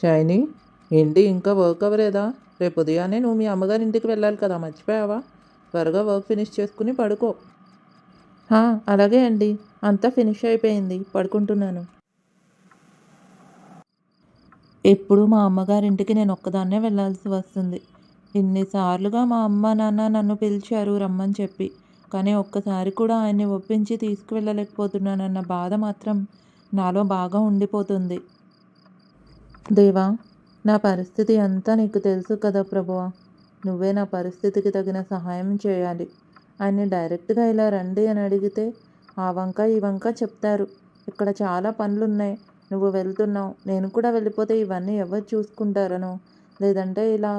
షైని ఏంటి ఇంకా వర్క్ అవ్వలేదా? రేపు ఉదయాన్నే నువ్వు మీ అమ్మగారి ఇంటికి వెళ్ళాలి కదా మర్చిపోయావా? త్వరగా వర్క్ ఫినిష్ చేసుకుని పడుకో. అలాగే అండి. అంతా ఫినిష్ అయిపోయింది. పడుకుంటున్నాను. ఎప్పుడు మా అమ్మగారింటికి నేను ఒక్కదాన్నే వెళ్ళాల్సి వస్తుంది. ఇన్నిసార్లుగా మా అమ్మ నాన్న నన్ను పిలిచారు రమ్మని చెప్పి. కానీ ఒక్కసారి కూడా ఆయన్ని ఒప్పించి తీసుకువెళ్ళలేకపోతున్నానన్న బాధ మాత్రం నాలో బాగా ఉండిపోతుంది. దేవా నా పరిస్థితి అంతా నీకు తెలుసు కదా ప్రభువా. నువ్వే నా పరిస్థితికి తగిన సహాయం చేయాలి. ఆయన్ని డైరెక్ట్గా ఇలా రండి అని అడిగితే ఆ వంక ఈ వంక చెప్తారు. ఇక్కడ చాలా పనులు ఉన్నాయి నువ్వు వెళ్తున్నావు. నేను కూడా వెళ్ళిపోతే ఇవన్నీ ఎవరు చూసుకుంటారనో? లేదంటే ఇలా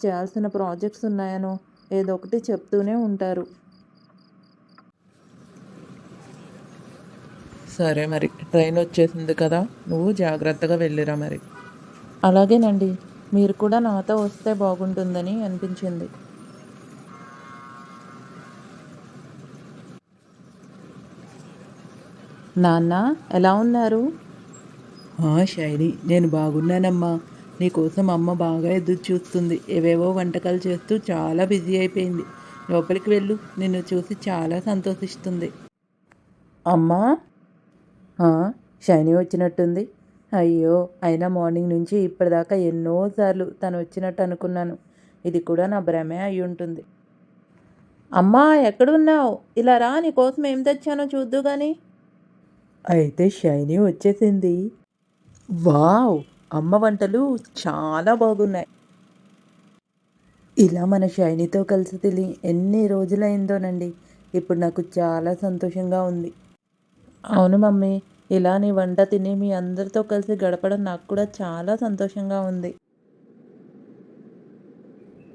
చేయాల్సిన ప్రాజెక్ట్స్ ఉన్నాయనో? ఏదో ఒకటి చెప్తూనే ఉంటారు. సరే మరి. ట్రైన్ వచ్చేసింది కదా. నువ్వు జాగ్రత్తగా వెళ్ళిరా మరి. అలాగేనండి. మీరు కూడా నాతో వస్తే బాగుంటుందని అనిపించింది. నాన్న ఎలా ఉన్నారు? శైలి నేను బాగున్నానమ్మా. నీకోసం అమ్మ బాగా ఎదురు చూస్తుంది. ఏవేవో వంటకాలు చేస్తూ చాలా బిజీ అయిపోయింది. లోపలికి వెళ్ళు. నిన్ను చూసి చాలా సంతోషిస్తుంది. అమ్మా? షైనీ వచ్చినట్టుంది. అయ్యో అయినా మార్నింగ్ నుంచి ఇప్పటిదాకా ఎన్నోసార్లు తను వచ్చినట్టు అనుకున్నాను. ఇది కూడా నా భ్రమే అయి ఉంటుంది. అమ్మా ఎక్కడున్నావు? ఇలా రా నీ కోసం ఏం తెచ్చానో చూద్దు కానీ అయితే షైనీ వచ్చేసింది. వావ్ అమ్మ వంటలు చాలా బాగున్నాయి. ఇలా మన షైనీతో కలిసి తిని ఎన్ని రోజులైందోనండి. ఇప్పుడు నాకు చాలా సంతోషంగా ఉంది. అవును మమ్మీ ఇలా నీ వంట తిని మీ అందరితో కలిసి గడపడం నాకు కూడా చాలా సంతోషంగా ఉంది.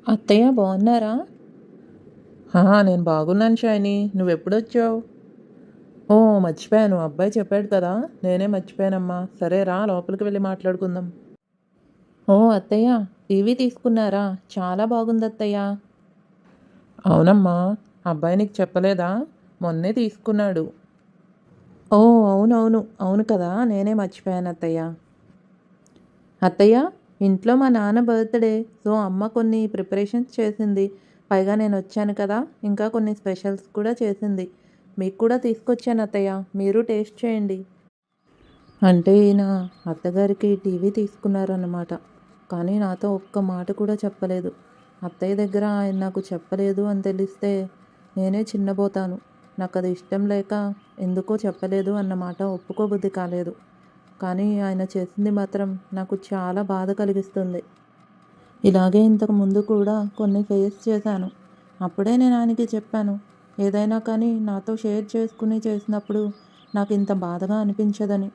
అత్తయ్య బాగున్నారా? నేను బాగున్నాను షైని. నువ్వెప్పుడొచ్చావు? ఓ మర్చిపోయాను. అబ్బాయి చెప్పాడు కదా. నేనే మర్చిపోయానమ్మా. సరే రా లోపలికి వెళ్ళి మాట్లాడుకుందాం. ఓ అత్తయ్య టీవీ తీసుకున్నారా? చాలా బాగుంది అత్తయ్య. అవునమ్మా. అబ్బాయి నీకు చెప్పలేదా? మొన్నే తీసుకున్నాడు. ఓ అవునవును. అవును కదా నేనే మర్చిపోయాను అత్తయ్య. అత్తయ్య ఇంట్లో మా నాన్న బర్త్డే సో అమ్మ కొన్ని ప్రిపరేషన్స్ చేసింది. పైగా నేను వచ్చాను కదా ఇంకా కొన్ని స్పెషల్స్ కూడా చేసింది. మీకు కూడా తీసుకొచ్చాను అత్తయ్య మీరు టేస్ట్ చేయండి. అంటే ఈయన అత్తగారికి టీవీ తీసుకున్నారన్నమాట కానీ నాతో ఒక్క మాట కూడా చెప్పలేదు. అత్తయ్య దగ్గర ఆయన నాకు చెప్పలేదు అని తెలిస్తే నేనే చిన్నబోతాను. నాకు అది ఇష్టం లేక ఎందుకో చెప్పలేదు అన్నమాట ఒప్పుకోబుద్ధి కాలేదు. కానీ ఆయన చేసింది మాత్రం నాకు చాలా బాధ కలిగిస్తుంది. ఇలాగే ఇంతకు ముందు కూడా కొన్ని ఫేస్ చేశాను. అప్పుడే నేను ఆయనకి చెప్పాను. ఏదైనా కానీ నాతో షేర్ చేసుకుని చేసినప్పుడు నాకు ఇంత బాధగా అనిపించదని.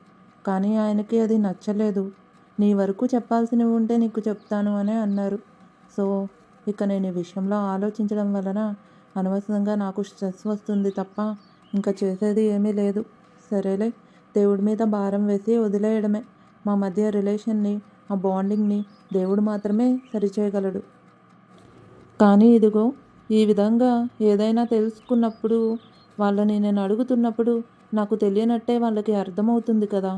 కానీ ఆయనకి అది నచ్చలేదు. నీ వరకు చెప్పాల్సినవి ఉంటే నీకు చెప్తాను అని అన్నారు. సో ఇక నేను ఈ విషయంలో ఆలోచించడం వలన అనవసరంగా నాకు స్ట్రెస్ వస్తుంది తప్ప ఇంకా చేసేది ఏమీ లేదు. సరేలే దేవుడి మీద భారం వేసి వదిలేయడమే. మా మధ్య రిలేషన్ని ఆ బాండింగ్ని దేవుడు మాత్రమే సరిచేయగలడు. కానీ ఇదిగో ఈ విధంగా ఏదైనా తెలుసుకున్నప్పుడు వాళ్ళని నేను అడుగుతున్నప్పుడు నాకు తెలియనట్టే వాళ్ళకి అర్థమవుతుంది కదా.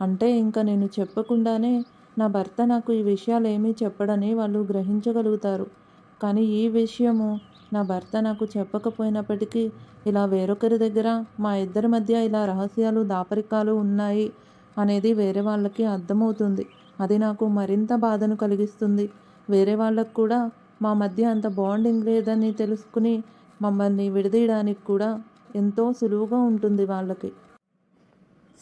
అంటే ఇంకా నేను చెప్పకుండానే నా భర్త నాకు ఈ విషయాలు ఏమీ చెప్పడని వాళ్ళు గ్రహించగలుగుతారు. కానీ ఈ విషయము నా భర్త నాకు చెప్పకపోయినప్పటికీ ఇలా వేరొకరి దగ్గర మా ఇద్దరి మధ్య ఇలా రహస్యాలు దాపరికాలు ఉన్నాయి అనేది వేరే వాళ్ళకి అర్థమవుతుంది. అది నాకు మరింత బాధను కలిగిస్తుంది. వేరే వాళ్ళకు కూడా మా మధ్య అంత బాండింగ్ లేదని తెలుసుకుని మమ్మల్ని విడదీయడానికి కూడా ఎంతో సులువుగా ఉంటుంది వాళ్ళకి.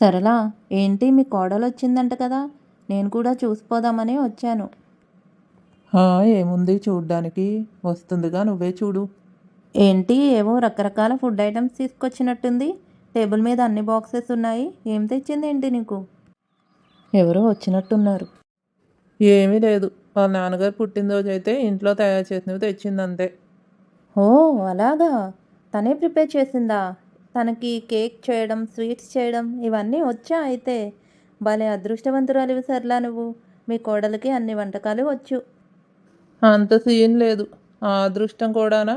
సరళ ఏంటి మీ కోడలు వచ్చిందంట కదా? నేను కూడా చూసిపోదామని వచ్చాను. ఏముంది చూడ్డానికి? వస్తుందిగా నువ్వే చూడు. ఏంటి ఏవో రకరకాల ఫుడ్ ఐటమ్స్ తీసుకొచ్చినట్టుంది. టేబుల్ మీద అన్ని బాక్సెస్ ఉన్నాయి. ఏం తెచ్చింది ఏంటి నీకు? ఎవరో వచ్చినట్టున్నారు. ఏమీ లేదు. వాళ్ళ నాన్నగారు పుట్టినరోజు అయితే ఇంట్లో తయారు చేసినవి తెచ్చిందంతే. ఓ అలాగా? తనే ప్రిపేర్ చేసిందా? తనకి కేక్ చేయడం స్వీట్స్ చేయడం ఇవన్నీ వచ్చా అయితే? భలే అదృష్టవంతురాలివి సర్లా నువ్వు. మీ కోడలికి అన్ని వంటకాలు వచ్చు. అంత సీన్ లేదు. ఆ అదృష్టం కూడానా?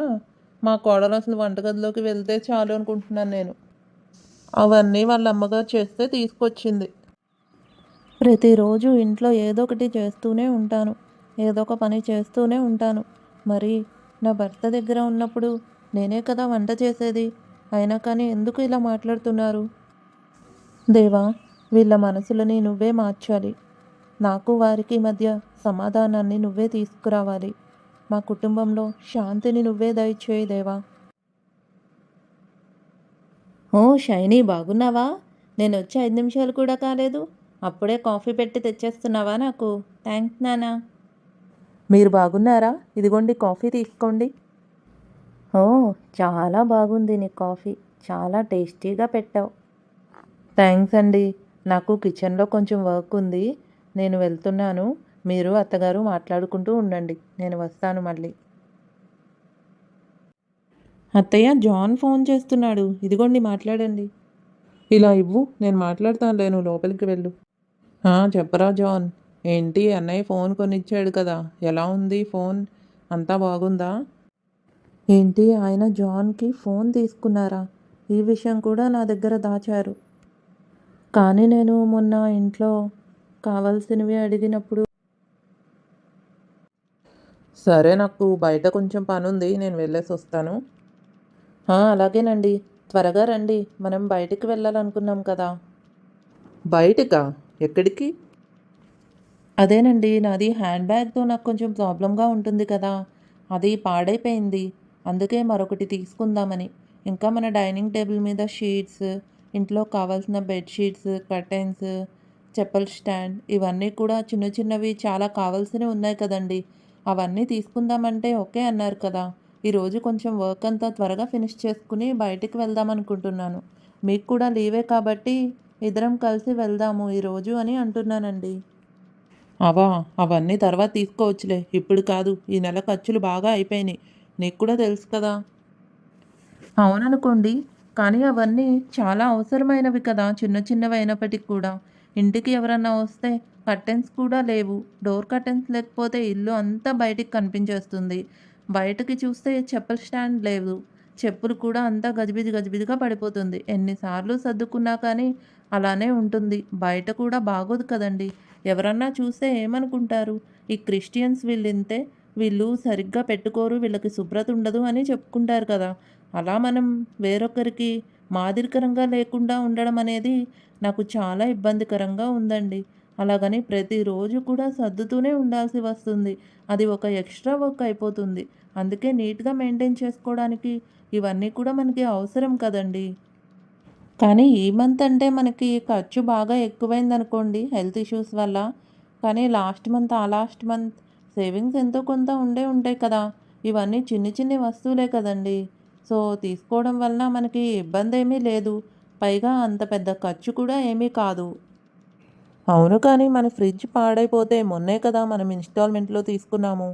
మా కోడలు అసలు వంటగదిలోకి వెళ్తే చాలు అనుకుంటున్నాను నేను. అవన్నీ వాళ్ళ అమ్మగారు చేస్తే తీసుకొచ్చింది. ప్రతిరోజు ఇంట్లో ఏదో ఒకటి చేస్తూనే ఉంటాను. ఏదో ఒక పని చేస్తూనే ఉంటాను. మరి నా భర్త దగ్గర ఉన్నప్పుడు నేనే కదా వంట చేసేది? అయినా కానీ ఎందుకు ఇలా మాట్లాడుతున్నారు? దేవా వీళ్ళ మనసులని నువ్వే మార్చాలి. నాకు వారికి మధ్య సమాధానాన్ని నువ్వే తీసుకురావాలి. మా కుటుంబంలో శాంతిని నువ్వే దయచేయి దేవా. ఓ షైనీ బాగున్నావా? నేను వచ్చి ఐదు నిమిషాలు కూడా కాలేదు. అప్పుడే కాఫీ పెట్టి తెచ్చేస్తున్నావా నాకు? థ్యాంక్స్ నానా. మీరు బాగున్నారా? ఇదిగోండి కాఫీ తీసుకోండి. ఓ చాలా బాగుంది నీ కాఫీ. చాలా టేస్టీగా పెట్టావు. థ్యాంక్స్ అండి. నాకు కిచెన్లో కొంచెం వర్క్ ఉంది. నేను వెళ్తున్నాను. మీరు అత్తగారు మాట్లాడుకుంటూ ఉండండి. నేను వస్తాను మళ్ళీ. అత్తయ్య జాన్ ఫోన్ చేస్తున్నాడు. ఇదిగోండి మాట్లాడండి. ఇలా ఇవ్వు నేను మాట్లాడతాను లేను లోపలికి వెళ్ళు. చెప్పరా జాన్. ఏంటి అన్నయ్య ఫోన్ కొనిచ్చాడు కదా. ఎలా ఉంది ఫోన్? అంతా బాగుందా? ఏంటి ఆయన జాన్కి ఫోన్ తీసుకున్నారా? ఈ విషయం కూడా నా దగ్గర దాచారు. కానీ నేను మొన్న ఇంట్లో కావాల్సినవి అడిగినప్పుడు సరే నాకు బయట కొంచెం పని ఉంది నేను వెళ్ళేసి వస్తాను. "ఆ, అలాగేనండి. త్వరగా రండి. మనం బయటికి వెళ్ళాలనుకున్నాం కదా. బయటకా? ఎక్కడికి? అదేనండి. నాది హ్యాండ్ బ్యాగ్తో నాకు కొంచెం ప్రాబ్లంగా ఉంటుంది కదా. అది పాడైపోయింది. అందుకే మరొకటి తీసుకుందామని. ఇంకా మన డైనింగ్ టేబుల్ మీద షీట్స్ ఇంట్లో కావాల్సిన బెడ్షీట్స్ కర్టెన్స్ చెప్పల్ స్టాండ్ ఇవన్నీ కూడా చిన్న చిన్నవి చాలా కావాల్సినవి ఉన్నాయి కదండి. అవన్నీ తీసుకుందామంటే ఓకే అన్నారు కదా. ఈరోజు కొంచెం వర్క్ అంతా త్వరగా ఫినిష్ చేసుకుని బయటికి వెళ్దాం అనుకుంటున్నాను. మీకు కూడా లీవే కాబట్టి ఇద్దరం కలిసి వెళ్దాము ఈరోజు అని అంటున్నానండి. అవా అవన్నీ తర్వాత తీసుకోవచ్చులే. ఇప్పుడు కాదు ఈ నెల ఖర్చులు బాగా అయిపోయినాయి. నీకు కూడా తెలుసు కదా. అవుననుకోండి కానీ అవన్నీ చాలా అవసరమైనవి కదా చిన్న చిన్నవి అయినప్పటికీ కూడా. ఇంటికి ఎవరన్నా వస్తే కర్టెన్స్ కూడా లేవు. డోర్ కర్టెన్స్ లేకపోతే ఇల్లు అంతా బయటికి కనిపించేస్తుంది. బయటకి చూస్తే చెప్పుల స్టాండ్ లేదు. చెప్పులు కూడా అంతా గజిబిజి గజిబిజిగా పడిపోతుంది. ఎన్నిసార్లు సర్దుకున్నా కానీ అలానే ఉంటుంది. బయట కూడా బాగోదు కదండి. ఎవరన్నా చూస్తే ఏమనుకుంటారు? ఈ క్రిస్టియన్స్ వీళ్ళు ఇంతే వీళ్ళు సరిగ్గా పెట్టుకోరు. వీళ్ళకి శుభ్రత ఉండదు అని చెప్పుకుంటారు కదా. అలా మనం వేరొకరికి మాదిరికరంగా లేకుండా ఉండడం అనేది నాకు చాలా ఇబ్బందికరంగా ఉందండి. అలాగని ప్రతిరోజు కూడా సర్దుతూనే ఉండాల్సి వస్తుంది. అది ఒక ఎక్స్ట్రా వర్క్ అయిపోతుంది. అందుకే నీట్గా మెయింటైన్ చేసుకోవడానికి ఇవన్నీ కూడా మనకి అవసరం కదండి. కానీ ఈ మంత్ అంటే మనకి ఖర్చు బాగా ఎక్కువైందనుకోండి హెల్త్ ఇష్యూస్ వల్ల. కానీ లాస్ట్ మంత్ ఆ లాస్ట్ మంత్ సేవింగ్స్ ఎంతో కొంత ఉండే ఉంటాయి కదా. ఇవన్నీ చిన్ని చిన్ని వస్తువులే కదండి. సో తీసుకోవడం వలన మనకి ఇబ్బంది ఏమీ లేదు. పైగా అంత పెద్ద ఖర్చు కూడా ఏమీ కాదు. అవును కానీ మన ఫ్రిడ్జ్ పాడైపోతే మొన్నే కదా మనం ఇన్స్టాల్మెంట్లో తీసుకున్నాము.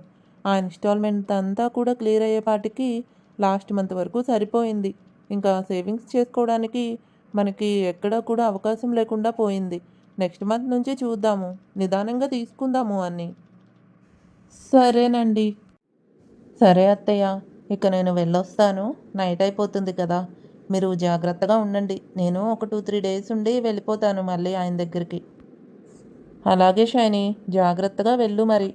ఆ ఇన్స్టాల్మెంట్ అంతా కూడా క్లియర్ అయ్యేపాటికి లాస్ట్ మంత్ వరకు సరిపోయింది. ఇంకా సేవింగ్స్ చేసుకోవడానికి మనకి ఎక్కడ కూడా అవకాశం లేకుండా పోయింది. నెక్స్ట్ మంత్ నుంచి చూద్దాము. నిదానంగా తీసుకుందాము అన్నీ. సరేనండి. సరే అత్తయ్య. ఇక నేను వెళ్ళొస్తాను. నైట్ అయిపోతుంది కదా. మీరు జాగ్రత్తగా ఉండండి. నేను ఒక టూ త్రీ డేస్ ఉండి వెళ్ళిపోతాను మళ్ళీ ఆయన దగ్గరికి. అలాగే షైని జాగ్రత్తగా వెళ్ళు మరి.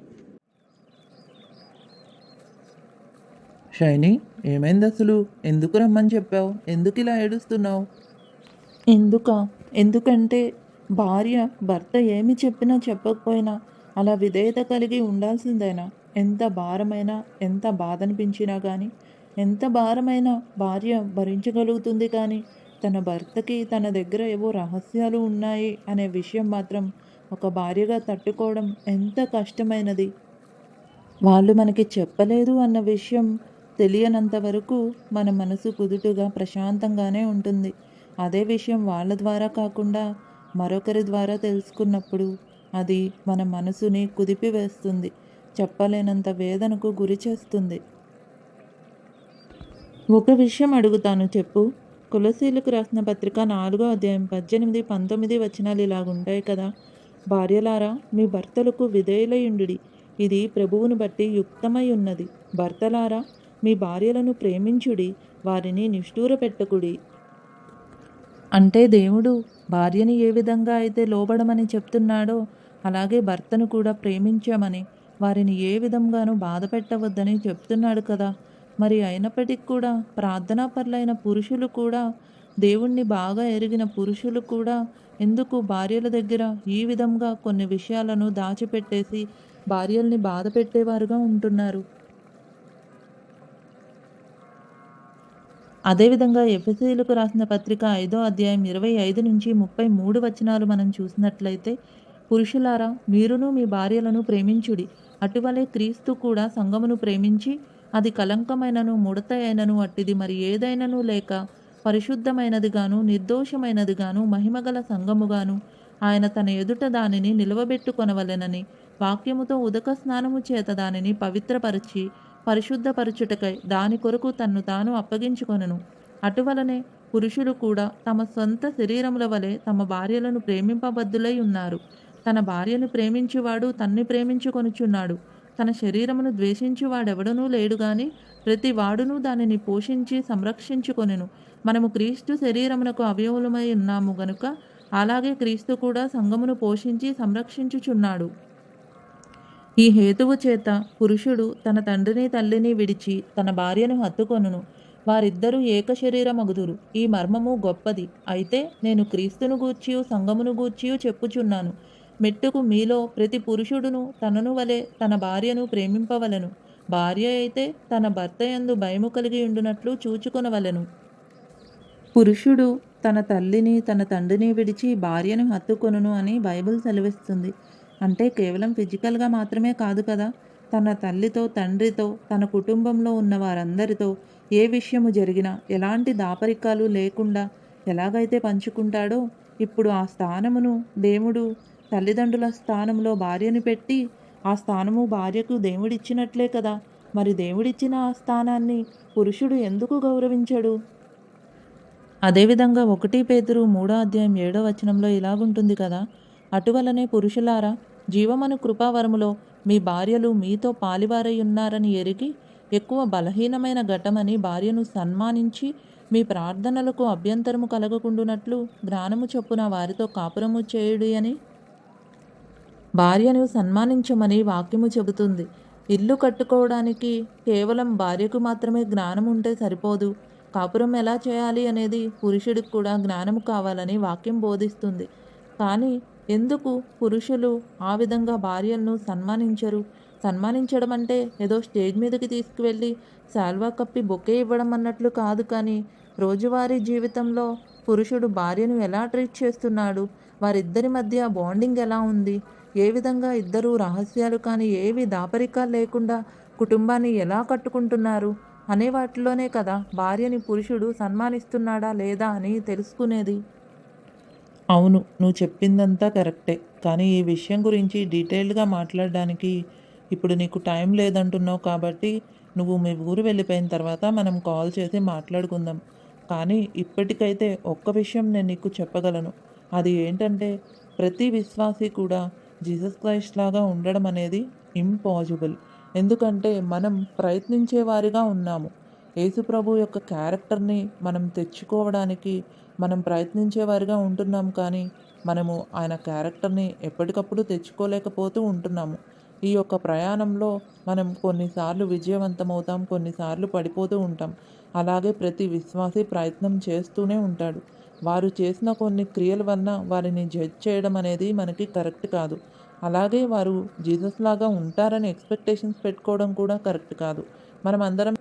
షైని ఏమైంది అసలు? ఎందుకు రమ్మని చెప్పావు? ఎందుకు ఇలా ఏడుస్తున్నావు? ఎందుక? ఎందుకంటే భార్య భర్త ఏమి చెప్పినా చెప్పకపోయినా అలా విధేయత కలిగి ఉండాల్సిందేనా? ఎంత భారమైనా ఎంత బాధ అనిపించినా కానీ ఎంత భారమైనా భార్య భరించగలుగుతుంది కానీ తన భర్తకి తన దగ్గర ఏవో రహస్యాలు ఉన్నాయి అనే విషయం మాత్రం ఒక భార్యగా తట్టుకోవడం ఎంత కష్టమైనది? వాళ్ళు మనకి చెప్పలేదు అన్న విషయం తెలియనంత వరకు మన మనసు కుదుటుగా ప్రశాంతంగానే ఉంటుంది. అదే విషయం వాళ్ళ ద్వారా కాకుండా మరొకరి ద్వారా తెలుసుకున్నప్పుడు అది మన మనసుని కుదిపివేస్తుంది. చెప్పలేనంత వేదనకు గురి చేస్తుంది. ఒక విషయం అడుగుతాను చెప్పు. కులశీలకు రాసిన పత్రిక నాలుగో అధ్యాయం పద్దెనిమిది పంతొమ్మిది వచనాలు ఇలాగుంటాయి కదా. భార్యలారా మీ భర్తలకు విధేయులయుండుడి. ఇది ప్రభువును బట్టి యుక్తమై ఉన్నది భర్తలారా మీ భార్యలను ప్రేమించుడి వారిని నిష్ఠూర పెట్టకుడి అంటే దేవుడు భార్యని ఏ విధంగా అయితే లోబడమని చెప్తున్నాడో అలాగే భర్తను కూడా ప్రేమించామని. వారిని ఏ విధంగానూ బాధ పెట్టవద్దని చెప్తున్నాడు కదా. మరి అయినప్పటికీ కూడా ప్రార్థనాపరులైన పురుషులు కూడా దేవుణ్ణి బాగా ఎరిగిన పురుషులు కూడా ఎందుకు భార్యల దగ్గర ఈ విధంగా కొన్ని విషయాలను దాచిపెట్టేసి భార్యల్ని బాధ పెట్టేవారుగా ఉంటున్నారు? అదేవిధంగా ఎఫ్ఎస్సీలకు రాసిన పత్రిక ఐదో అధ్యాయం ఇరవై ఐదు నుంచి ముప్పై మూడు వచనాలు మనం చూసినట్లయితే పురుషులారా మీరును మీ భార్యలను ప్రేమించుడి. అటువలే క్రీస్తు కూడా సంఘమును ప్రేమించి అది కలంకమైనను ముడత అయినను అట్టిది మరి ఏదైనను లేక పరిశుద్ధమైనదిగాను నిర్దోషమైనదిగాను మహిమగల సంఘముగాను ఆయన తన ఎదుట దానిని నిలవబెట్టుకొనవలెనని వాక్యముతో ఉదక స్నానము చేత దానిని పవిత్రపరిచి పరిశుద్ధపరచుటకై దాని కొరకు తన్ను తాను అప్పగించుకొనను. అటువలనే పురుషులు కూడా తమ సొంత శరీరముల వలె తమ భార్యలను ప్రేమింపబద్దులై ఉన్నారు. తన భార్యను ప్రేమించువాడు తన్ని ప్రేమించుకొనుచున్నాడు. తన శరీరమును ద్వేషించువాడెవడనూ లేడు గాని ప్రతి వాడును దానిని పోషించి సంరక్షించుకొనెను. మనము క్రీస్తు శరీరమునకు అవయవులమై ఉన్నాము గనుక అలాగే క్రీస్తు కూడా సంఘమును పోషించి సంరక్షించుచున్నాడు. ఈ హేతువు చేత పురుషుడు తన తండ్రిని తల్లిని విడిచి తన భార్యను హత్తుకొనును. వారిద్దరూ ఏక శరీరమగుదురు. ఈ మర్మము గొప్పది. అయితే నేను క్రీస్తును గూర్చియు సంఘమును గూర్చియు చెప్పుచున్నాను. మెట్టుకు మీలో ప్రతి పురుషుడును తనను వలె తన భార్యను ప్రేమింపవలెను. భార్య అయితే తన భర్త యందు భయము కలిగి ఉండునట్లు చూచుకొనవలెను. పురుషుడు తన తల్లిని తన తండ్రిని విడిచి భార్యను హత్తుకొనును అని బైబిల్ సెలవిస్తుంది. అంటే కేవలం ఫిజికల్గా మాత్రమే కాదు కదా తన తల్లితో తండ్రితో తన కుటుంబంలో ఉన్న వారందరితో ఏ విషయము జరిగినా ఎలాంటి దాపరికాలు లేకుండా ఎలాగైతే పంచుకుంటాడో ఇప్పుడు ఆ స్థానమును దేవుడు తల్లిదండ్రుల స్థానంలో భార్యను పెట్టి ఆ స్థానము భార్యకు దేవుడిచ్చినట్లే కదా. మరి దేవుడిచ్చిన ఆ స్థానాన్ని పురుషుడు ఎందుకు గౌరవించడు? అదేవిధంగా ఒకటి పేతురు మూడో అధ్యాయం ఏడో వచనంలో ఇలాగుంటుంది కదా. అటువలనే పురుషులారా జీవమను కృపావరములో మీ భార్యలు మీతో పాలివారై ఉన్నారని ఎరిగి ఎక్కువ బలహీనమైన ఘటమని భార్యను సన్మానించి మీ ప్రార్థనలకు అభ్యంతరము కలగకుండునట్లు జ్ఞానము చొప్పున వారితో కాపురము చేయుడి అని భార్యను సన్మానించమని వాక్యము చెబుతుంది. ఇల్లు కట్టుకోవడానికి కేవలం భార్యకు మాత్రమే జ్ఞానం ఉంటే సరిపోదు. కాపురం ఎలా చేయాలి అనేది పురుషుడికి కూడా జ్ఞానం కావాలని వాక్యం బోధిస్తుంది. కానీ ఎందుకు పురుషులు ఆ విధంగా భార్యలను సన్మానించరు? సన్మానించడం అంటే ఏదో స్టేజ్ మీదకి తీసుకువెళ్ళి శాల్వా కప్పి బొకే ఇవ్వడం అన్నట్లు కాదు కానీ రోజువారీ జీవితంలో పురుషుడు భార్యను ఎలా ట్రీట్ చేస్తున్నాడు? వారిద్దరి మధ్య బాండింగ్ ఎలా ఉంది? ఏ విధంగా ఇద్దరూ రహస్యాలు కానీ ఏవి దాపరికాలు లేకుండా కుటుంబాన్ని ఎలా కట్టుకుంటున్నారు అనే వాటిలోనే కదా భార్యని పురుషుడు సన్మానిస్తున్నాడా లేదా అని తెలుసుకునేది? అవును నువ్వు చెప్పిందంతా కరెక్టే. కానీ ఈ విషయం గురించి డీటెయిల్డ్గా మాట్లాడడానికి ఇప్పుడు నీకు టైం లేదంటున్నావు కాబట్టి నువ్వు మీ ఊరు వెళ్ళిపోయిన తర్వాత మనం కాల్ చేసి మాట్లాడుకుందాం. కానీ ఇప్పటికైతే ఒక్క విషయం నేను నీకు చెప్పగలను. అది ఏంటంటే ప్రతి విశ్వాసి కూడా జీసస్ క్రైస్ట్ లాగా ఉండడం అనేది ఇంపాసిబుల్. ఎందుకంటే మనం ప్రయత్నించే వారిగా ఉన్నాము. యేసుప్రభు యొక్క క్యారెక్టర్ని మనం తెచ్చుకోవడానికి మనం ప్రయత్నించేవారిగా ఉంటున్నాం కానీ మనము ఆయన క్యారెక్టర్ని ఎప్పటికప్పుడు తెచ్చుకోలేకపోతూ ఉంటున్నాము. ఈ యొక్క ప్రయాణంలో మనం కొన్నిసార్లు విజయవంతమవుతాం కొన్నిసార్లు పడిపోతూ ఉంటాం. అలాగే ప్రతి విశ్వాసి ప్రయత్నం చేస్తూనే ఉంటాడు. వారు చేసిన కొన్ని క్రియల వలన వారిని జడ్జ్ చేయడం అనేది మనకి కరెక్ట్ కాదు. అలాగే వారు జీసస్ లాగా ఉంటారని ఎక్స్పెక్టేషన్స్ పెట్టుకోవడం కూడా కరెక్ట్ కాదు. మనం అందరం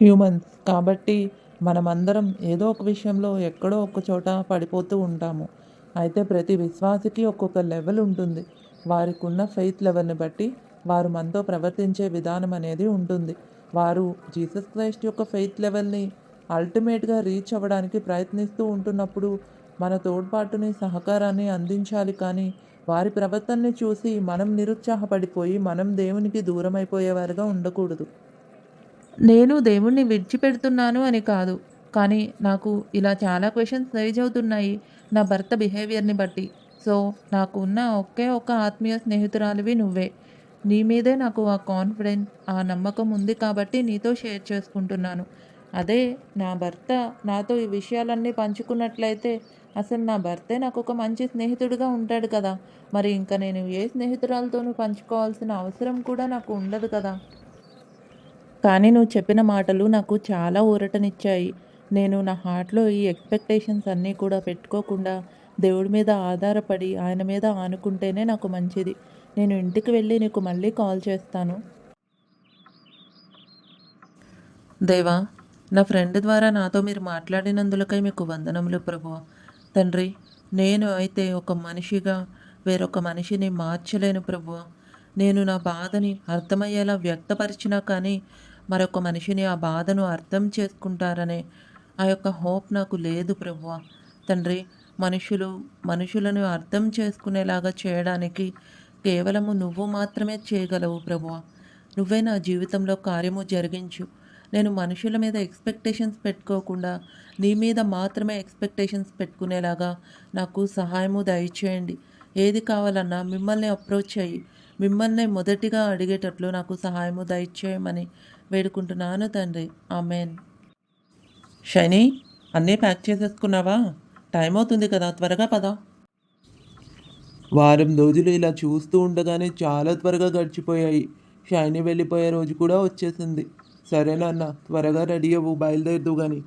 హ్యూమన్స్ కాబట్టి మనమందరం ఏదో ఒక విషయంలో ఎక్కడో ఒక చోట పడిపోతూ ఉంటాము. అయితే ప్రతి విశ్వాసికి ఒక్కొక్క లెవెల్ ఉంటుంది. వారికి ఉన్న ఫెయిత్ లెవెల్ని బట్టి వారు మనతో ప్రవర్తించే విధానం అనేది ఉంటుంది. వారు జీసస్ క్రైస్ట్ యొక్క ఫెయిత్ లెవెల్ని అల్టిమేట్గా రీచ్ అవ్వడానికి ప్రయత్నిస్తూ ఉంటున్నప్పుడు మన తోడ్పాటుని సహకారాన్ని అందించాలి కానీ వారి ప్రవర్తనని చూసి మనం నిరుత్సాహపడిపోయి మనం దేవునికి దూరం అయిపోయేవారుగా ఉండకూడదు. నేను దేవుణ్ణి విడిచిపెడుతున్నాను అని కాదు కానీ నాకు ఇలా చాలా క్వశ్చన్స్ రైజ్ అవుతున్నాయి. నా భర్త బిహేవియర్ని బట్టి. సో నాకు ఉన్న ఒకే ఒక ఆత్మీయ స్నేహితురాలివి నువ్వే. నీ మీదే నాకు ఆ కాన్ఫిడెన్స్ ఆ నమ్మకం ఉంది కాబట్టి నీతో షేర్ చేసుకుంటున్నాను. అదే నా భర్త నాతో ఈ విషయాలన్నీ పంచుకున్నట్లయితే అసలు నా భర్తే నాకు ఒక మంచి స్నేహితుడిగా ఉంటాడు కదా. మరి ఇంకా నేను ఏ స్నేహితురాలతోనూ పంచుకోవాల్సిన అవసరం కూడా నాకు ఉండదు కదా. కానీ నువ్వు చెప్పిన మాటలు నాకు చాలా ఊరటనిచ్చాయి. నేను నా హార్ట్లో ఈ ఎక్స్పెక్టేషన్స్ అన్నీ కూడా పెట్టుకోకుండా దేవుడి మీద ఆధారపడి ఆయన మీద ఆనుకుంటేనే నాకు మంచిది. నేను ఇంటికి వెళ్ళి నీకు మళ్ళీ కాల్ చేస్తాను. దేవా నా ఫ్రెండ్ ద్వారా నాతో మీరు మాట్లాడినందులకై మీకు వందనములు ప్రభు తండ్రి నేను అయితే ఒక మనిషిగా వేరొక మనిషిని మార్చలేను ప్రభు నేను నా బాధని అర్థమయ్యేలా వ్యక్తపరిచినా కానీ మరొక మనిషిని ఆ బాధను అర్థం చేసుకుంటారనే ఆ యొక్క హోప్ నాకు లేదు ప్రభు తండ్రి మనుషులు మనుషులను అర్థం చేసుకునేలాగా చేయడానికి కేవలము నువ్వు మాత్రమే చేయగలవు ప్రభు నువ్వే నా జీవితంలో కార్యము జరిగించు. నేను మనుషుల మీద ఎక్స్పెక్టేషన్స్ పెట్టుకోకుండా నీ మీద మాత్రమే ఎక్స్పెక్టేషన్స్ పెట్టుకునేలాగా నాకు సహాయము దయచేయండి. ఏది కావాలన్నా మిమ్మల్ని అప్రోచ్ అయ్యి మిమ్మల్ని మొదటిగా అడిగేటట్లు నాకు సహాయము దయచేయమని వేడుకుంటున్నాను తండ్రి. ఆమెన్. షైనీ అన్నీ ప్యాక్ చేసేసుకున్నావా? టైం అవుతుంది కదా త్వరగా పదా. వారం రోజులు ఇలా చూస్తూ ఉండగానే చాలా త్వరగా గడిచిపోయాయి. షైని వెళ్ళిపోయే రోజు కూడా వచ్చేసింది. సరే నాన్న త్వరగా రెడీ అవ్వు బయలుదేరదు కానీ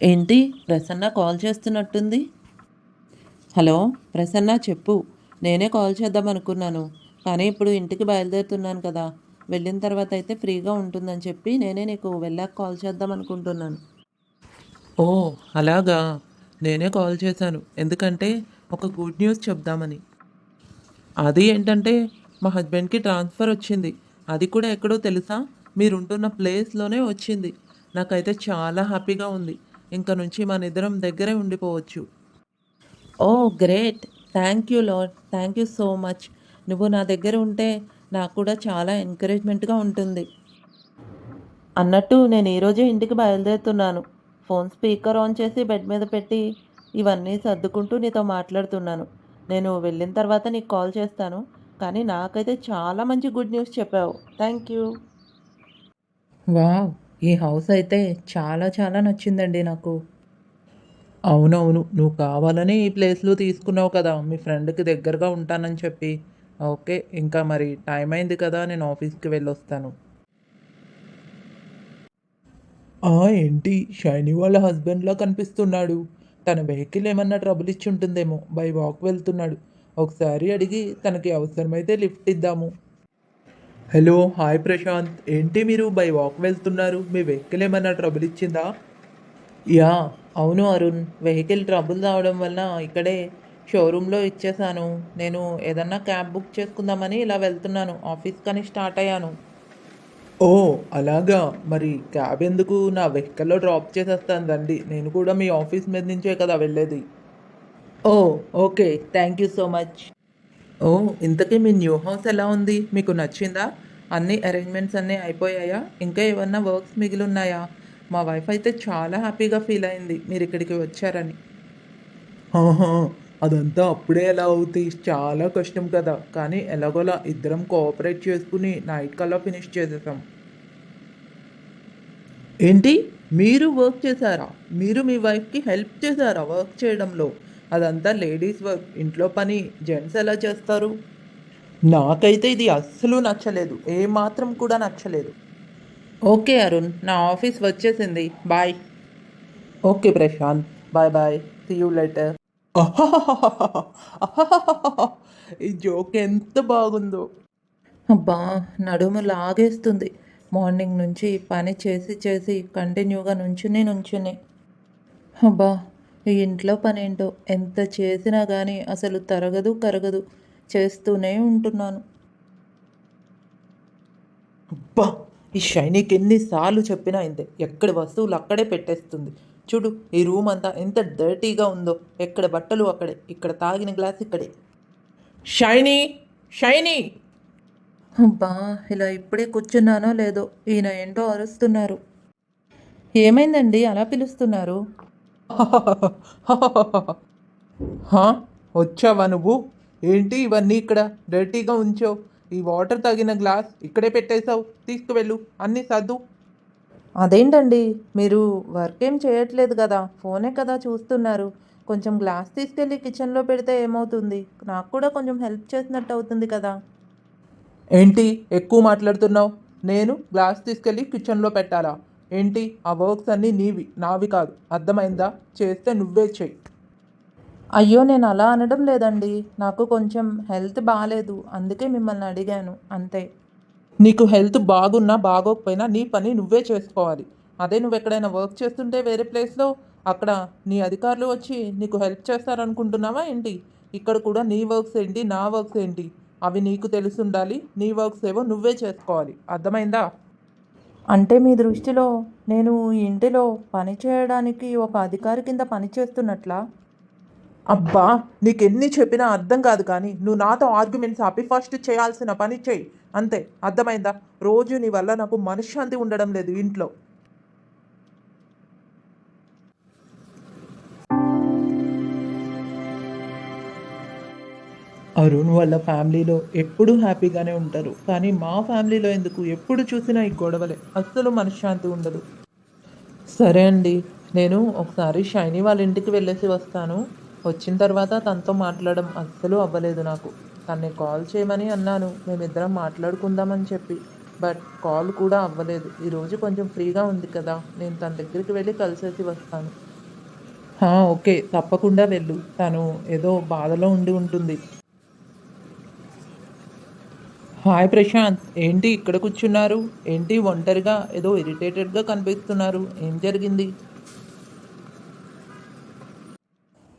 ఏంటి ప్రసన్న కాల్ చేస్తున్నట్టుంది? హలో ప్రసన్న చెప్పు నేనే కాల్ చేద్దాం అనుకున్నాను కానీ ఇప్పుడు ఇంటికి బయలుదేరుతున్నాను కదా వెళ్ళిన తర్వాత అయితే ఫ్రీగా ఉంటుందని చెప్పి నేనే నీకు వెళ్ళాక కాల్ చేద్దాం అనుకుంటున్నాను. ఓ అలాగా నేనే కాల్ చేశాను ఎందుకంటే ఒక గుడ్ న్యూస్ చెప్దామని. అది ఏంటంటే మా హస్బెండ్కి ట్రాన్స్ఫర్ వచ్చింది అది కూడా ఎక్కడో తెలుసా? మీరుంటున్న ప్లేస్లోనే వచ్చింది. నాకైతే చాలా హ్యాపీగా ఉంది. ఇంకా నుంచి మన ఇద్దరం దగ్గరే ఉండిపోవచ్చు. ఓ great. Thank you Lord thank you so much. నువ్వు నా దగ్గర ఉంటే నాకు కూడా చాలా ఎంకరేజ్మెంట్గా ఉంటుంది. అన్నట్టు నేను ఈరోజే ఇంటికి బయలుదేరుతున్నాను. ఫోన్ స్పీకర్ ఆన్ చేసి బెడ్ మీద పెట్టి ఇవన్నీ సర్దుకుంటూ నీతో మాట్లాడుతున్నాను. నేను వెళ్ళిన తర్వాత నీకు కాల్ చేస్తాను. కానీ నాకైతే చాలా మంచి గుడ్ న్యూస్ చెప్పావు. Thank you. వావ్ ఈ హౌస్ అయితే చాలా చాలా నచ్చిందండి నాకు. అవునవును నువ్వు కావాలని ఈ ప్లేస్లో తీసుకున్నావు కదా మీ ఫ్రెండ్కి దగ్గరగా ఉంటానని చెప్పి. ఓకే ఇంకా మరి టైం అయింది కదా నేను ఆఫీస్కి వెళ్ళొస్తాను. ఏంటి? షైనీ వాళ్ళ హస్బెండ్లా కనిపిస్తున్నాడు. తన వెహికల్ ఏమన్నా ట్రబుల్ ఇచ్చి ఉంటుందేమో బై వాక్ వెళ్తున్నాడు. ఒకసారి అడిగి తనకి అవసరమైతే లిఫ్ట్ ఇద్దాము. Hello hi Prashant. ఏంటి మీరు బై వాక్ వెళ్తున్నారు? మీ వెహికల్ ఏమైనా ట్రబుల్ ఇచ్చిందా? యా అవును అరుణ్. వెహికల్ ట్రబుల్ రావడం వల్ల ఇక్కడే షోరూంలో ఇచ్చేసాను నేను ఏదన్నా క్యాబ్ బుక్ చేసుకుందామని ఇలా వెళ్తున్నాను. ఆఫీస్ కానీ స్టార్ట్ అయ్యాను. ఓ అలాగా. మరి క్యాబ్ ఎందుకు? నా వెహికల్లో డ్రాప్ చేసేస్తాను. రండి. నేను కూడా మీ ఆఫీస్ మీద నుంచే కదా వెళ్ళేది. ఓ okay. Thank you so much. Oh ఇంతకీ మీ న్యూ హౌస్ ఎలా ఉంది? మీకు నచ్చిందా? అన్ని అరేంజ్మెంట్స్ అన్నీ అయిపోయాయా? ఇంకా ఏమన్నా వర్క్స్ మిగిలి ఉన్నాయా మా వైఫ్ అయితే చాలా హ్యాపీగా ఫీల్ అయింది మీరు ఇక్కడికి వచ్చారని. అదంతా అప్పుడే ఎలా అవుతాయి చాలా కష్టం కదా. కానీ ఎలాగోలా ఇద్దరం కోఆపరేట్ చేసుకుని నైట్ కల్లా ఫినిష్ చేసేసాం. ఏంటి? మీరు వర్క్ చేశారా? మీరు మీ వైఫ్కి హెల్ప్ చేశారా వర్క్ చేయడంలో? అదంతా లేడీస్ వర్క్ ఇంట్లో పని జెంట్స్ ఎలా చేస్తారు? నాకైతే ఇది అస్సలు నచ్చలేదు. ఏ మాత్రం కూడా నచ్చలేదు. ఓకే అరుణ్ నా ఆఫీస్ వచ్చేసింది. Bye. Okay Prashant. Bye bye. See you later ఈ జోక్ ఎంత బాగుందో. అబ్బా నడుము లాగేస్తుంది. మార్నింగ్ నుంచి పని చేసి చేసి కంటిన్యూగా నుంచుని నుంచుని. అబ్బా ఇంట్లో పని ఏంటో ఎంత చేసినా కానీ అసలు తరగదు కరగదు. చేస్తూనే ఉంటున్నాను. అబ్బా! ఈ షైనీకి ఎన్నిసార్లు చెప్పినా ఇంతే. ఎక్కడ వస్తువులు అక్కడే పెట్టేస్తుంది. చూడు ఈ రూమ్ అంతా ఎంత డర్టీగా ఉందో. ఎక్కడ బట్టలు అక్కడే ఇక్కడ తాగిన గ్లాస్ ఇక్కడే. షైనీ! షైనీ! అబ్బా! ఇలా ఇప్పుడే కూర్చున్నానో లేదో. ఈయన ఏంటో అరుస్తున్నారు. ఏమైందండి? అలా పిలుస్తున్నారు. వచ్చావా నువ్వు? ఏంటి ఇవన్నీ ఇక్కడ? డర్టీగా ఉంచావు. ఈ వాటర్ తాగిన గ్లాస్ ఇక్కడే పెట్టేశావు. తీసుకువెళ్ళు. అన్నీ సర్దు. అదేంటండి? మీరు వర్క్ ఏం చేయట్లేదు కదా. ఫోనే కదా చూస్తున్నారు. కొంచెం గ్లాస్ తీసుకెళ్ళి కిచెన్లో పెడితే ఏమవుతుంది? నాకు కూడా కొంచెం హెల్ప్ చేసినట్టు అవుతుంది కదా. ఏంటి? ఎక్కువ మాట్లాడుతున్నావు. నేను గ్లాస్ తీసుకెళ్ళి కిచెన్లో పెట్టాలా? ఏంటి? ఆ వర్క్స్ అన్నీ నీవి నావి కాదు. అర్థమైందా? చేస్తే నువ్వే చెయ్యి అయ్యో నేను అలా అనడం లేదండి. నాకు కొంచెం హెల్త్ బాగాలేదు అందుకే మిమ్మల్ని అడిగాను. అంతే. నీకు హెల్త్ బాగున్నా బాగోకపోయినా నీ పని నువ్వే చేసుకోవాలి. అదే నువ్వు ఎక్కడైనా వర్క్ చేస్తుంటే వేరే ప్లేస్లో అక్కడ నీ అధికారులు వచ్చి నీకు హెల్ప్ చేస్తారనుకుంటున్నావా ఏంటి? ఇక్కడ కూడా నీ వర్క్స్ ఏంటి నా వర్క్స్ ఏంటి? అవి నీకు తెలిసి ఉండాలి నీ వర్క్స్ ఏవో నువ్వే చేసుకోవాలి. అర్థమైందా? అంటే మీ దృష్టిలో నేను ఈ ఇంటిలో పని చేయడానికి ఒక అధికారి కింద పనిచేస్తున్నట్లా అబ్బా! నీకెన్ని చెప్పినా అర్థం కాదు కానీ నువ్వు నాతో ఆర్గ్యుమెంట్స్ ఆపి ఫస్ట్ చేయాల్సిన పని చెయ్యి అంతే. అర్థమైందా? రోజు నీ వల్ల నాకు మనశ్శాంతి ఉండడం లేదు ఇంట్లో. అరుణ్ వాళ్ళ ఫ్యామిలీలో ఎప్పుడూ హ్యాపీగానే ఉంటారు. కానీ మా ఫ్యామిలీలో ఎందుకు? ఎప్పుడు చూసినా ఈ గొడవలే. అస్సలు మనశ్శాంతి ఉండదు. సరే అండి నేను ఒకసారి షైనీ వాళ్ళ ఇంటికి వెళ్ళేసి వస్తాను. వచ్చిన తర్వాత తనతో మాట్లాడడం అస్సలు అవ్వలేదు నాకు. తన్ని కాల్ చేయమని అన్నాను. మేమిద్దరం మాట్లాడుకుందామని చెప్పి. బట్ కాల్ కూడా అవ్వలేదు. ఈరోజు కొంచెం ఫ్రీగా ఉంది కదా. నేను తన దగ్గరికి వెళ్ళి కలిసేసి వస్తాను. ఓకే. తప్పకుండా వెళ్ళు. తను ఏదో బాధలో ఉండి ఉంటుంది. హాయ్ ప్రశాంత్ ఏంటి ఇక్కడ కూర్చున్నారు? ఏంటి ఒంటరిగా ఏదో ఇరిటేటెడ్గా కనిపిస్తున్నారు? ఏం జరిగింది?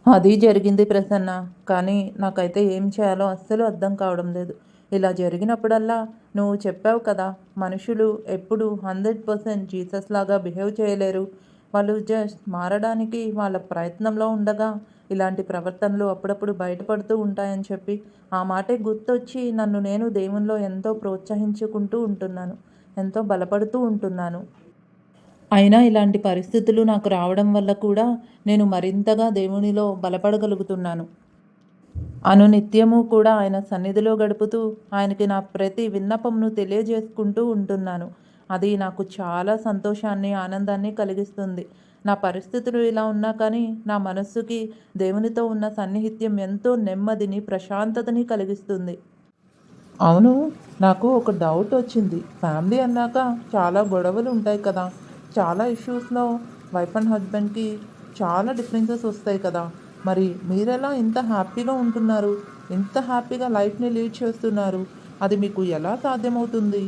అది జరిగింది ప్రసన్న కానీ నాకైతే ఏం చేయాలో అస్సలు అర్థం కావడం లేదు. ఇలా జరిగినప్పుడల్లా నువ్వు చెప్పావు కదా మనుషులు ఎప్పుడు హండ్రెడ్ పర్సెంట్ జీసస్ లాగా బిహేవ్ చేయలేరు. వాళ్ళు జస్ట్ మారడానికి వాళ్ళ ప్రయత్నంలో ఉండగా ఇలాంటి ప్రవర్తనలు అప్పుడప్పుడు బయటపడుతూ ఉంటాయని చెప్పి ఆ మాటే గుర్తొచ్చి నన్ను నేను దేవునిలో ఎంతో ప్రోత్సహించుకుంటూ ఉంటున్నాను ఎంతో బలపడుతూ ఉంటున్నాను. అయినా ఇలాంటి పరిస్థితులు నాకు రావడం వల్ల కూడా నేను మరింతగా దేవునిలో బలపడగలుగుతున్నాను. అనునిత్యము కూడా ఆయన సన్నిధిలో గడుపుతూ ఆయనకి నా ప్రతి విన్నపంను తెలియజేసుకుంటూ ఉంటున్నాను. అది నాకు చాలా సంతోషాన్ని ఆనందాన్ని కలిగిస్తుంది. నా పరిస్థితులు ఇలా ఉన్నా కానీ నా మనస్సుకి దేవునితో ఉన్న సన్నిహిత్యం ఎంతో నెమ్మదిని ప్రశాంతతని కలిగిస్తుంది. అవును నాకు ఒక డౌట్ వచ్చింది. ఫ్యామిలీ అన్నాక చాలా గొడవలు ఉంటాయి కదా. చాలా ఇష్యూస్లో వైఫ్ అండ్ హస్బెండ్కి చాలా డిఫరెన్సెస్ వస్తాయి కదా. మరి మీరెలా ఇంత హ్యాపీగా ఉంటున్నారు? ఇంత హ్యాపీగా లైఫ్ని లీడ్ చేస్తున్నారు? అది మీకు ఎలా సాధ్యమవుతుంది?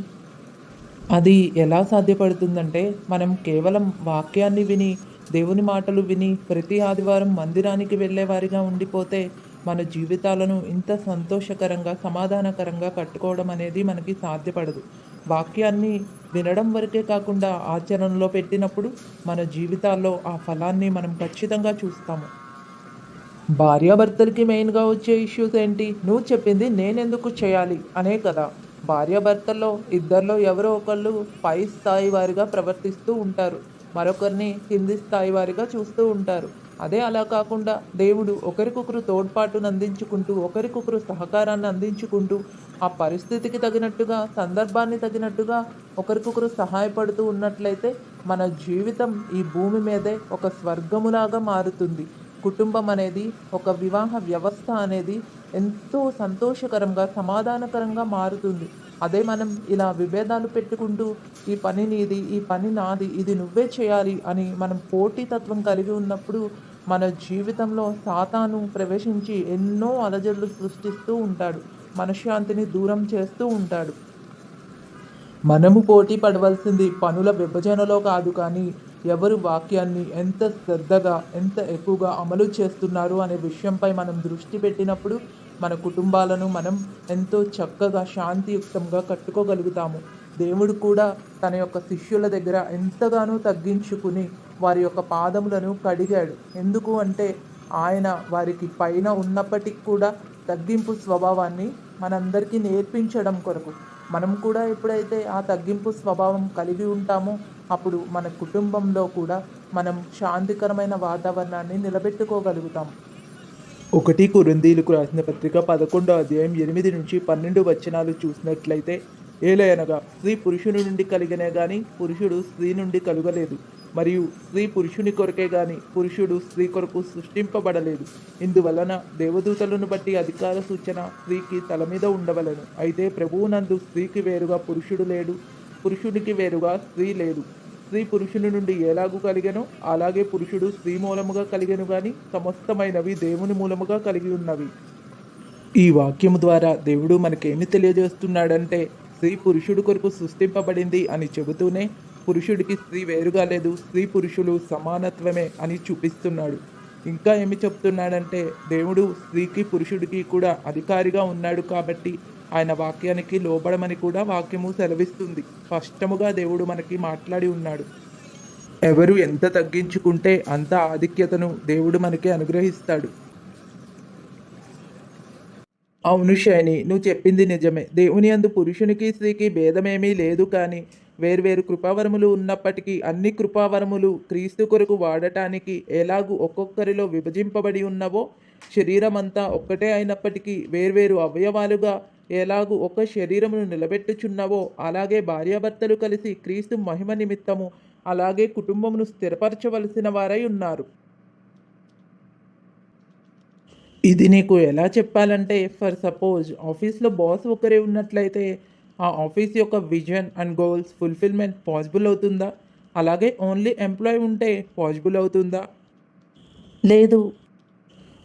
అది ఎలా సాధ్యపడుతుందంటే మనం కేవలం వాక్యాన్ని విని దేవుని మాటలు విని ప్రతి ఆదివారం మందిరానికి వెళ్ళేవారిగా ఉండిపోతే మన జీవితాలను ఇంత సంతోషకరంగా సమాధానకరంగా కట్టుకోవడం అనేది మనకి సాధ్యపడదు. వాక్యాన్ని వినడం వరకే కాకుండా ఆచరణలో పెట్టినప్పుడు మన జీవితాల్లో ఆ ఫలాన్ని మనం ఖచ్చితంగా చూస్తాము. భార్యాభర్తలకి మెయిన్గా వచ్చే ఇష్యూస్ ఏంటి? నువ్వు చెప్పింది నేనెందుకు చేయాలి? అనే కదా. భార్యాభర్తల్లో ఇద్దరిలో ఎవరో ఒకళ్ళు పై స్థాయి వారిగా ప్రవర్తిస్తూ ఉంటారు. మరొకరిని కింది స్థాయి వారిగా చూస్తూ ఉంటారు. అదే అలా కాకుండా దేవుడు ఒకరికొకరు తోడ్పాటును అందించుకుంటూ ఒకరికొకరు సహకారాన్ని అందించుకుంటూ ఆ పరిస్థితికి తగినట్టుగా సందర్భాన్ని తగినట్టుగా ఒకరికొకరు సహాయపడుతూ ఉన్నట్లయితే మన జీవితం ఈ భూమి మీదే ఒక స్వర్గములాగా మారుతుంది. కుటుంబం అనేది ఒక వివాహ వ్యవస్థ అనేది ఎంతో సంతోషకరంగా సమాధానకరంగా మారుతుంది. అదే మనం ఇలా విభేదాలు పెట్టుకుంటూ ఈ పని నీది ఈ పని నాది ఇది నువ్వే చేయాలి అని మనం పోటీతత్వం కలిగి ఉన్నప్పుడు మన జీవితంలో సాతాను ప్రవేశించి ఎన్నో అలజడులు సృష్టిస్తూ ఉంటాడు. మనశ్శాంతిని దూరం చేస్తూ ఉంటాడు. మనము పోటీ పడవలసింది పనుల విభజనలో కాదు కానీ ఎవరు వాక్యాన్ని ఎంత శ్రద్ధగా ఎంత ఎక్కువగా అమలు చేస్తున్నారు అనే విషయంపై మనం దృష్టి పెట్టినప్పుడు మన కుటుంబాలను మనం ఎంతో చక్కగా శాంతియుక్తంగా కట్టుకోగలుగుతాము. దేవుడు కూడా తన యొక్క శిష్యుల దగ్గర ఎంతగానో తగ్గించుకుని వారి యొక్క పాదములను కడిగాడు. ఎందుకు అంటే ఆయన వారికి పైన ఉన్నప్పటికీ కూడా తగ్గింపు స్వభావాన్ని మనందరికీ నేర్పించడం కొరకు. మనం కూడా ఎప్పుడైతే ఆ తగ్గింపు స్వభావం కలిగి ఉంటామో అప్పుడు మన కుటుంబంలో కూడా మనం శాంతికరమైన వాతావరణాన్ని నిలబెట్టుకోగలుగుతాం. ఒకటి కొరిందీలకు రాసిన పత్రిక పదకొండో అధ్యాయం ఎనిమిది నుంచి పన్నెండు వచనాలు చూసినట్లయితే ఏలయనగా స్త్రీ పురుషుని నుండి కలిగినే గాని పురుషుడు స్త్రీ నుండి కలుగలేదు. మరియు స్త్రీ పురుషుని కొరకే గాని పురుషుడు స్త్రీ కొరకు సృష్టింపబడలేదు. ఇందువలన దేవదూతలను బట్టి అధికార సూచన స్త్రీకి తల మీద ఉండవలను. అయితే ప్రభువునందు స్త్రీకి వేరుగా పురుషుడు లేడు. పురుషునికి వేరుగా స్త్రీ లేదు. స్త్రీ పురుషుని నుండి ఎలాగూ కలిగెనో? అలాగే పురుషుడు స్త్రీ మూలముగా కలిగెను గాని సమస్తమైనవి దేవుని మూలముగా కలిగి ఉన్నవి. ఈ వాక్యము ద్వారా దేవుడు మనకేమి తెలియజేస్తున్నాడంటే స్త్రీ పురుషుడు కొరకు సృష్టింపబడింది అని చెబుతూనే పురుషుడికి స్త్రీ వేరుగా లేదు స్త్రీ పురుషులు సమానత్వమే అని చూపిస్తున్నాడు. ఇంకా ఏమి చెప్తున్నాడంటే దేవుడు స్త్రీకి పురుషుడికి కూడా అధికారిగా ఉన్నాడు కాబట్టి ఆయన వాక్యానికి లోబడమని కూడా వాక్యము సెలవిస్తుంది. స్పష్టముగా దేవుడు మనకి మాట్లాడి ఉన్నాడు. ఎవరు ఎంత తగ్గించుకుంటే అంత ఆధిక్యతను దేవుడు మనకి అనుగ్రహిస్తాడు. అవును శైని నువ్వు చెప్పింది నిజమే. దేవుని అందు పురుషునికి స్త్రీకి భేదమేమీ లేదు కానీ వేర్వేరు కృపావరములు ఉన్నప్పటికీ అన్ని కృపావరములు క్రీస్తు కొరకు వాడటానికి ఎలాగూ ఒక్కొక్కరిలో విభజింపబడి ఉన్నవో శరీరమంతా ఒక్కటే అయినప్పటికీ వేర్వేరు అవయవాలుగా ఎలాగూ ఒక శరీరమును నిలబెట్టుచున్నవో అలాగే భార్యాభర్తలు కలిసి క్రీస్తు మహిమ నిమిత్తము అలాగే కుటుంబమును స్థిరపరచవలసిన వారై ఉన్నారు. ఇది నీకు ఎలా చెప్పాలంటే ఫర్ సపోజ్ ఆఫీస్లో బాస్ ఒకరే ఉన్నట్లయితే ఆ ఆఫీస్ యొక్క vision and goals fulfilment possible అవుతుందా? అలాగే ఓన్లీ ఎంప్లాయ్ ఉంటే పాసిబుల్ అవుతుందా? లేదు.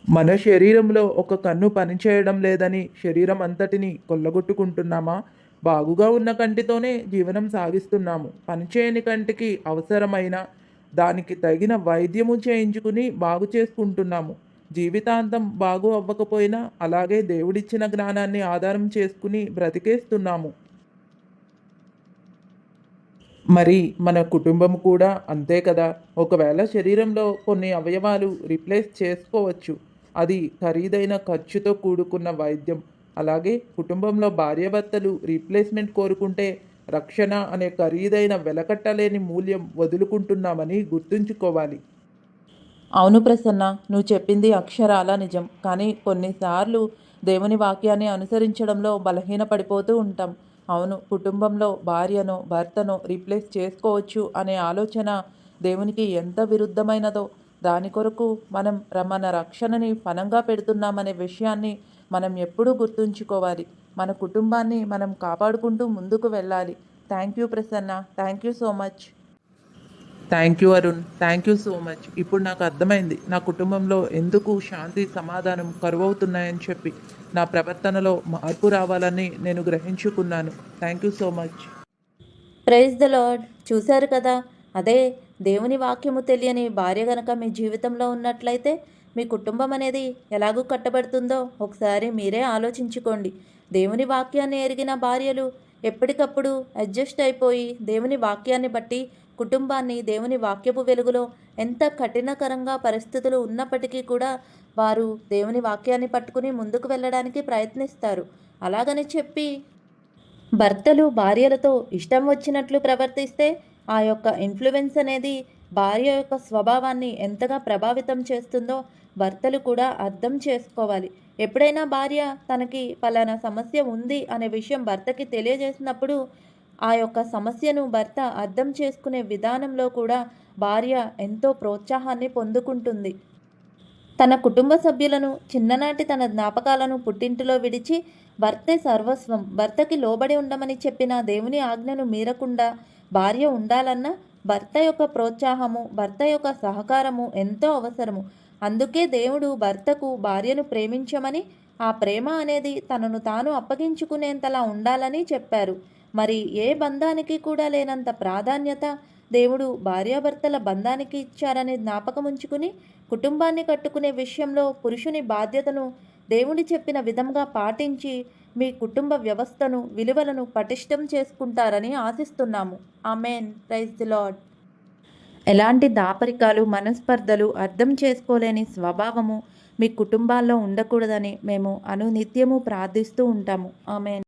మన శరీరంలో ఒక కన్ను పనిచేయడం లేదని శరీరం అంతటిని కొల్లగొట్టుకుంటున్నామా? బాగుగా ఉన్న కంటితోనే జీవనం సాగిస్తున్నాము. పనిచేయని కంటికి అవసరమైన దానికి తగిన వైద్యము చేయించుకుని బాగు చేసుకుంటున్నాము. జీవితాంతం బాగు అవ్వకపోయినా అలాగే దేవుడిచ్చిన జ్ఞానాన్ని ఆధారం చేసుకుని బ్రతికేస్తున్నాము. మరి మన కుటుంబం కూడా అంతే కదా? ఒకవేళ శరీరంలో కొన్ని అవయవాలు రీప్లేస్ చేసుకోవచ్చు. అది ఖరీదైన ఖర్చుతో కూడుకున్న వైద్యం. అలాగే కుటుంబంలో భార్యాభర్తలు రీప్లేస్మెంట్ కోరుకుంటే రక్షణ అనే ఖరీదైన వెలకట్టలేని మూల్యం వదులుకుంటున్నామని గుర్తుంచుకోవాలి. అవును ప్రసన్న నువ్వు చెప్పింది అక్షరాల నిజం. కానీ కొన్నిసార్లు దేవుని వాక్యాన్ని అనుసరించడంలో బలహీనపడిపోతూ ఉంటాం. అవును కుటుంబంలో భార్యను భర్తను రీప్లేస్ చేసుకోవచ్చు అనే ఆలోచన దేవునికి ఎంత విరుద్ధమైనదో. దాని కొరకు మనం ర- మన రక్షణని పనంగా పెడుతున్నామనే విషయాన్ని మనం ఎప్పుడూ గుర్తుంచుకోవాలి. మన కుటుంబాన్ని మనం కాపాడుకుంటూ ముందుకు వెళ్ళాలి. Thank you Prasanna. Thank you so much. Thank you Arun thank you so much ఇప్పుడు నాకు అర్థమైంది. నా కుటుంబంలో ఎందుకు శాంతి సమాధానం కరువవుతున్నాయని చెప్పి నా ప్రవర్తనలో మార్పు రావాలని నేను గ్రహించుకున్నాను. Thank you so much praise the Lord చూశారు కదా? అదే దేవుని వాక్యము తెలియని భార్య గనక మీ జీవితంలో ఉన్నట్లయితే మీ కుటుంబం అనేది ఎలాగూ కట్టబడుతుందో ఒకసారి మీరే ఆలోచించుకోండి. దేవుని వాక్యాన్ని ఎరిగిన భార్యలు ఎప్పటికప్పుడు అడ్జస్ట్ అయిపోయి దేవుని వాక్యాన్ని బట్టి కుటుంబాన్ని దేవుని వాక్యపు వెలుగులో ఎంత కఠినకరంగా పరిస్థితులు ఉన్నప్పటికీ కూడా వారు దేవుని వాక్యాన్ని పట్టుకుని ముందుకు వెళ్ళడానికి ప్రయత్నిస్తారు. అలాగని చెప్పి భర్తలు భార్యలతో ఇష్టం వచ్చినట్లు ప్రవర్తిస్తే ఆ యొక్క ఇన్ఫ్లుయెన్స్ అనేది భార్య యొక్క స్వభావాన్ని ఎంతగా ప్రభావితం చేస్తుందో భర్తలు కూడా అర్థం చేసుకోవాలి. ఎప్పుడైనా భార్య తనకి పలానా సమస్య ఉంది అనే విషయం భర్తకి తెలియజేసినప్పుడు ఆ యొక్క సమస్యను భర్త అర్థం చేసుకునే విధానంలో కూడా భార్య ఎంతో ప్రోత్సాహాన్ని పొందుకుంటుంది. తన కుటుంబ సభ్యులను చిన్ననాటి తన జ్ఞాపకాలను పుట్టింటిలో విడిచి భర్తే సర్వస్వం భర్తకి లోబడి ఉండమని చెప్పిన దేవుని ఆజ్ఞను మీరకుండా భార్య ఉండాలన్నా భర్త యొక్క ప్రోత్సాహము భర్త యొక్క సహకారము ఎంతో అవసరము. అందుకే దేవుడు భర్తకు భార్యను ప్రేమించమని ఆ ప్రేమ అనేది తనను తాను అప్పగించుకునేంతలా ఉండాలని చెప్పారు. మరి ఏ బంధానికి కూడా లేనంత ప్రాధాన్యత దేవుడు భార్యాభర్తల బంధానికి ఇచ్చారని జ్ఞాపకం ఉంచుకుని కుటుంబాన్ని కట్టుకునే విషయంలో పురుషుని బాధ్యతను దేవుడి చెప్పిన విధంగా పాటించి మీ కుటుంబ వ్యవస్థను విలువలను పటిష్టం చేసుకుంటారని ఆశిస్తున్నాము. ఆమెన్. ప్రైజ్ ది లాడ్ ఎలాంటి దాపరికాలు మనస్పర్ధలు అర్థం చేసుకోలేని స్వభావము మీ కుటుంబాల్లో ఉండకూడదని మేము అనునిత్యము ప్రార్థిస్తూ ఉంటాము. ఆమెన్.